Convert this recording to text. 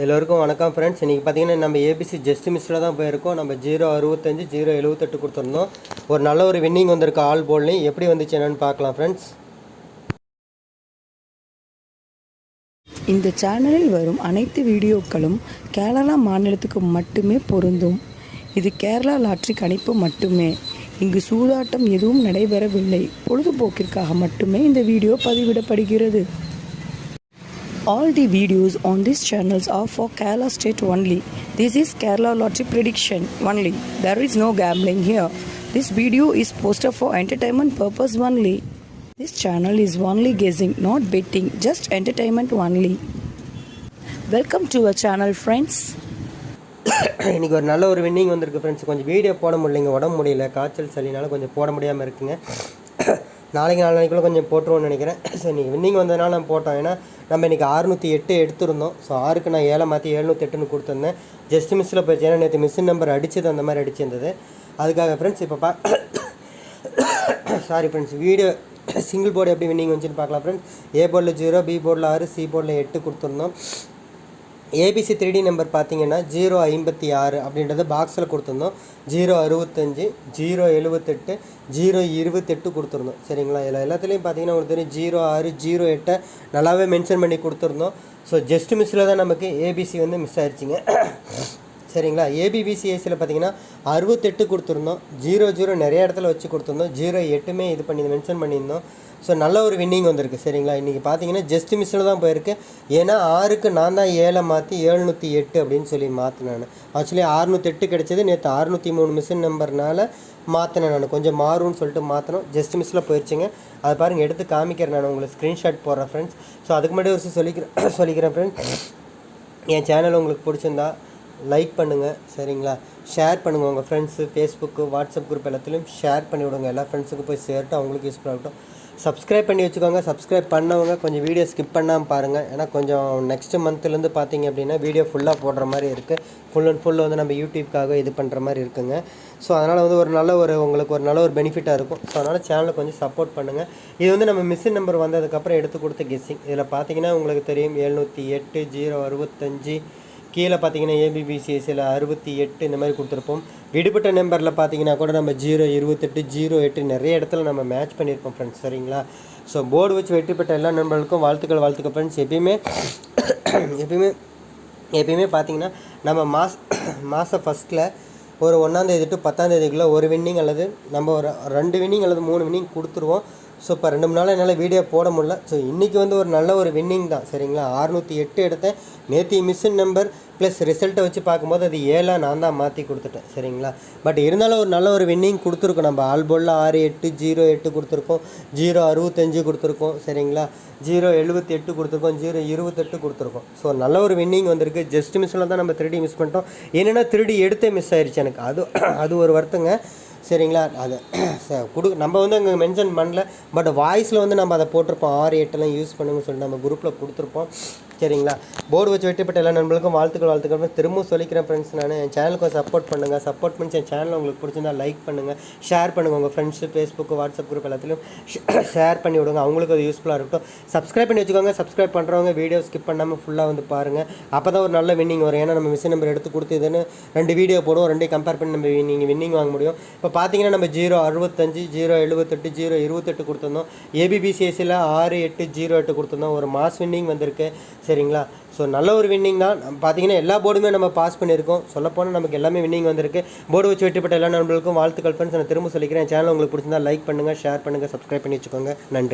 எல்லோருக்கும் வணக்கம் ஃப்ரெண்ட்ஸ் இன்றைக்கி பார்த்தீங்கன்னா நம்ம ஏபிசி ஜஸ்ட் மிஸ்ஸில் தான் போயிருக்கோம். நம்ம ஜீரோ அறுபத்தஞ்சு ஜீரோ எழுபத்தெட்டு கொடுத்துருந்தோம். ஒரு நல்ல ஒரு வின்னிங் வந்திருக்கு ஆல் போல்லையும். எப்படி வந்துச்சு என்னென்னு பார்க்கலாம் ஃப்ரெண்ட்ஸ் இந்த சேனலில் வரும் அனைத்து வீடியோக்களும் கேரளா மாநிலத்துக்கு மட்டுமே பொருந்தும். இது கேரளா லாட்ரி கணிப்பு மட்டுமே. இங்கு சூதாட்டம் எதுவும் நடைபெறவில்லை. பொழுதுபோக்கிற்காக மட்டுமே இந்த வீடியோ பதிவிடப்படுகிறது. All the videos on these channels are for Kerala state only. This is Kerala lottery prediction only. There is no gambling here. This video is posted for entertainment purpose only. This channel is only guessing, not betting, just entertainment only. Welcome to our channel, friends. இன்றைக்கி ஒரு நல்ல ஒரு winning வந்திருக்கு friends கொஞ்சம் video போட முடியலைங்க உடம்பு முடியல காய்ச்சல் சளினால கொஞ்சம் போட முடியாமல் இருக்குங்க நாளைக்கு நாளைக்குள்ளே கொஞ்சம் போட்டுருவோம்னு நினைக்கிறேன். ஸோ இன்றைக்கி வின்னிங் வந்ததுனால நான் போட்டோம். ஏன்னா நம்ம இன்றைக்கி அறுநூற்றி எட்டு எடுத்திருந்தோம். ஸோ ஆறுக்கு நான் ஏழை மாற்றி எழுநூற்றி எட்டுன்னு கொடுத்துருந்தேன். ஜஸ்ட் மிஸ்ஸில் போயிடுச்சு. ஏன்னா நேற்று மிஸ்ஸின் நம்பர் அடிச்சது அந்த மாதிரி அடிச்சிருந்தது. அதுக்காக ஃப்ரெண்ட்ஸ் இப்போ பா sorry friends video single board எப்படி வின்னிங் வந்துச்சுன்னு பார்க்கலாம் ஃப்ரெண்ட்ஸ் ஏ போர்டில் ஜீரோ பி போர்டில் ஆறு சி போர்டில் எட்டு கொடுத்துருந்தோம். ஏபிசி த்ரீ டி நம்பர் பார்த்தீங்கன்னா ஜீரோ ஐம்பத்தி ஆறு அப்படின்றத பாக்ஸில் கொடுத்துருந்தோம். ஜீரோ அறுபத்தஞ்சு ஜீரோ எழுபத்தெட்டு ஜீரோ இருபத்தெட்டு கொடுத்துருந்தோம். சரிங்களா? இதில் எல்லாத்துலேயும் பார்த்தீங்கன்னா உங்களுக்கு தெரியும் ஜீரோ ஆறு ஜீரோ எட்டை நல்லாவே மென்ஷன் பண்ணி கொடுத்துருந்தோம். ஸோ ஜஸ்ட் மிஸ்ஸில் தான் நமக்கு ஏபிசி வந்து மிஸ் ஆயிடுச்சிங்க சரிங்களா? ஏபிபிசிஎஸ்சியில் பார்த்தீங்கன்னா அறுபத்தெட்டு கொடுத்துருந்தோம். ஜீரோ ஜீரோ நிறைய இடத்துல வச்சு கொடுத்துருந்தோம். ஜீரோ எட்டுமே இது பண்ணி மென்ஷன் பண்ணியிருந்தோம். ஸோ நல்ல ஒரு வின்னிங் வந்திருக்கு சரிங்களா? இன்றைக்கி பார்த்தீங்கன்னா ஜஸ்ட் மிஸ்ஸில் தான் போயிருக்கு. ஏன்னா ஆறுக்கு நான் தான் ஏழை மாற்றி ஏழ்நூற்றி எட்டு அப்படின்னு சொல்லி மாற்றினேன் ஆக்சுவலி அறுநூற்றி எட்டு கிடச்சது. நேற்று அறுநூற்றி மூணு மிஷின் நம்பர்னால மாற்றினேன் நான். கொஞ்சம் மாறும்னு சொல்லிட்டு மாற்றினோம் ஜஸ்ட் மிஸ்ஸில் போயிடுச்சுங்க அதை பாருங்கள் எடுத்து காமிக்கிறேன் நான் உங்களுக்கு ஸ்க்ரீன்ஷாட் போடுறேன் ஃப்ரெண்ட்ஸ் ஸோ அதுக்கு முன்னாடி ஒரு சொல்லிக்கிறேன் சொல்லிக்கிறேன் ஃப்ரெண்ட்ஸ் என் சேனல் உங்களுக்கு பிடிச்சிருந்தா லைக் பண்ணுங்கள் சரிங்களா? ஷேர் பண்ணுங்கள் உங்கள் ஃப்ரெண்ட்ஸு ஃபேஸ்புக்கு வாட்ஸ்அப் குரூப் எல்லாத்துலேயும் ஷேர் பண்ணி விடுங்க. எல்லா ஃப்ரெண்ட்ஸுக்கு போய் சேர்ட்டு அவங்களுக்கு யூஸ் பண்ணட்டும் சப்ஸ்கிரைப் பண்ணி வச்சுக்கோங்க. சப்ஸ்கிரைப் பண்ணவங்க கொஞ்சம் வீடியோ ஸ்கிப் பண்ணாமல் பாருங்கள் ஏன்னா கொஞ்சம் நெக்ஸ்ட் மந்த்லேருந்து பார்த்தீங்க அப்படின்னா வீடியோ ஃபுல்லாக போடுற மாதிரி இருக்குது ஃபுல் அண்ட் ஃபுல் வந்து நம்ம யூடியூப்காக இது பண்ணுற மாதிரி இருக்குங்க. ஸோ அதனால் வந்து ஒரு நல்ல ஒரு உங்களுக்கு ஒரு நல்ல ஒரு பெனிஃபிட்டாக இருக்கும். ஸோ அதனால் சேனலை கொஞ்சம் சப்போர்ட் பண்ணுங்கள் இது வந்து நம்ம மிஸ்ஸின் நம்பர் வந்ததுக்கப்புறம் எடுத்து கொடுத்த கெஸ்ஸிங் இதில் பார்த்தீங்கன்னா உங்களுக்கு தெரியும் எழுநூற்றி எட்டு ஜீரோ அறுபத்தஞ்சு கீழே பார்த்தீங்கன்னா ஏபிபிசிஎஸ்சியில் அறுபத்தி எட்டு இந்த மாதிரி கொடுத்துருப்போம். விடுபட்ட நம்பரில் பார்த்தீங்கன்னா கூட நம்ம ஜீரோ இருபத்தெட்டு ஜீரோ எட்டு நிறைய இடத்துல நம்ம மேட்ச் பண்ணியிருப்போம் ஃப்ரெண்ட்ஸ் சரிங்களா? ஸோ போர்டு வச்சு வெற்றி பெற்ற எல்லா நண்பர்களுக்கும் வாழ்த்துக்கள் வாழ்த்துக்கள் ஃப்ரெண்ட்ஸ் எப்பயுமே எப்பயுமே எப்பயுமே பார்த்தீங்கன்னா நம்ம மாஸ் மாதம் ஃபஸ்ட்டில் ஒரு ஒன்றாந்தேதி டு பத்தாந்தேதிக்குள்ளே ஒரு வின்னிங் அல்லது நம்ம ஒரு ரெண்டு வின்னிங் அல்லது மூணு வின்னிங் கொடுத்துருவோம். ஸோ இப்போ ரெண்டு மூணு நாள் என்னால் வீடியோ போட முடியல. ஸோ இன்றைக்கி வந்து ஒரு நல்ல ஒரு வின்னிங் தான். சரிங்களா? அறுநூற்றி எட்டு எடுத்தேன். நேற்று மிஷின் நம்பர் ப்ளஸ் ரிசல்ட்டை வச்சு பார்க்கும்போது அது ஏழாக நான் தான் மாற்றி கொடுத்துட்டேன். சரிங்களா? பட் இருந்தாலும் ஒரு நல்ல ஒரு வின்னிங் கொடுத்துருக்கோம் நம்ம. ஆல்போலில் ஆறு எட்டு ஜீரோ எட்டு கொடுத்துருக்கோம். ஜீரோ அறுபத்தஞ்சு கொடுத்துருக்கோம். சரிங்களா? ஜீரோ எழுபத்தி எட்டு கொடுத்துருக்கோம். ஜீரோ இருபத்தெட்டு கொடுத்துருக்கோம். ஸோ நல்ல ஒரு வின்னிங் வந்திருக்கு. ஜஸ்ட் மிஸ்ஸில் தான் நம்ம த்ரீ மிஸ் பண்ணிட்டோம். என்னென்னா த்ரீ எடுத்தே மிஸ் ஆயிடுச்சு எனக்கு. அது அது ஒரு வருத்தங்க. சரிங்களா? அது கொடு நம்ம வந்து அங்கே மென்ஷன் பண்ணல பட் வாய்ஸில் வந்து நம்ம அதை போட்டிருப்போம். ஆறு எட்டெல்லாம் யூஸ் பண்ணுங்கன்னு சொல்லிட்டு நம்ம குரூப்பில் கொடுத்துருப்போம். சரிங்களா? போர்டு வச்சு வெட்டிப்பட்ட எல்லா நண்பர்களுக்கும் வாழ்த்துக்கள் வாழ்த்துக்கள். திரும்பவும் சொல்லிக்கிறேன் ஃப்ரெண்ட்ஸ் நான். என் சேனலுக்கு சப்போர்ட் பண்ணுங்கள் சப்போர்ட் பண்ணி என் சேனல் உங்களுக்கு பிடிச்சிருந்தா லைக் பண்ணுங்கள் ஷேர் பண்ணுங்கள் உங்கள் ஃப்ரெண்ட்ஸு ஃபேஸ்புக்கு வாட்ஸ்அப் குரூப் எல்லாத்துலையும். ஷேர் பண்ணி விடுங்க. அவங்களுக்கு அது யூஸ்ஃபுல்லாக இருக்கட்டும். சப்ஸ்கிரைப் பண்ணி வச்சுக்கோங்க. சப்ஸ்கிரைப் பண்ணுறவங்க வீடியோ ஸ்கிப் பண்ணாமல் ஃபுல்லாக வந்து பாருங்கள் அப்போ தான் ஒரு நல்ல வின்னிங் வரும். ஏன்னா நம்ம மிஷின் நம்பர் எடுத்து கொடுத்து இதுன்னு ரெண்டு வீடியோ போடுவோம். ரெண்டையும் கம்பேர் பண்ணி நம்ம நீங்கள் வின்னிங் வாங்க முடியும். இப்போ பார்த்தீங்கன்னா நம்ம ஜீரோ அறுபத்தஞ்சு ஜீரோ எழுபத்தெட்டு ஜீரோ இருபத்தெட்டு கொடுத்துருந்தோம். ஏபிபிசிஎஸ்சியில் ஆறு எட்டு ஜீரோ எட்டு கொடுத்துருந்தோம். ஒரு மாஸ் வின்னிங் வந்திருக்கு. சரிங்களா? ஸோ நல்ல ஒரு வின்னிங் தான். பார்த்தீங்கன்னா எல்லா போர்டுமே நம்ம பாஸ் பண்ணியிருக்கோம். சொல்லப்போனால் நமக்கு எல்லாமே வின்னிங் வந்திருக்கு. போர்டு வச்சு வெற்றிப்பட்ட எல்லா நண்பர்களுக்கும் வாழ்த்துக்கள் ஃப்ரெண்ட்ஸ் நான் திரும்ப சொல்லிக்கிறேன். சேனல் உங்களுக்கு பிடிச்சிருந்தா லைக் பண்ணுங்கள் ஷேர் பண்ணுங்கள் சப்ஸ்கிரைப் பண்ணி வச்சுக்கோங்க. நன்றி.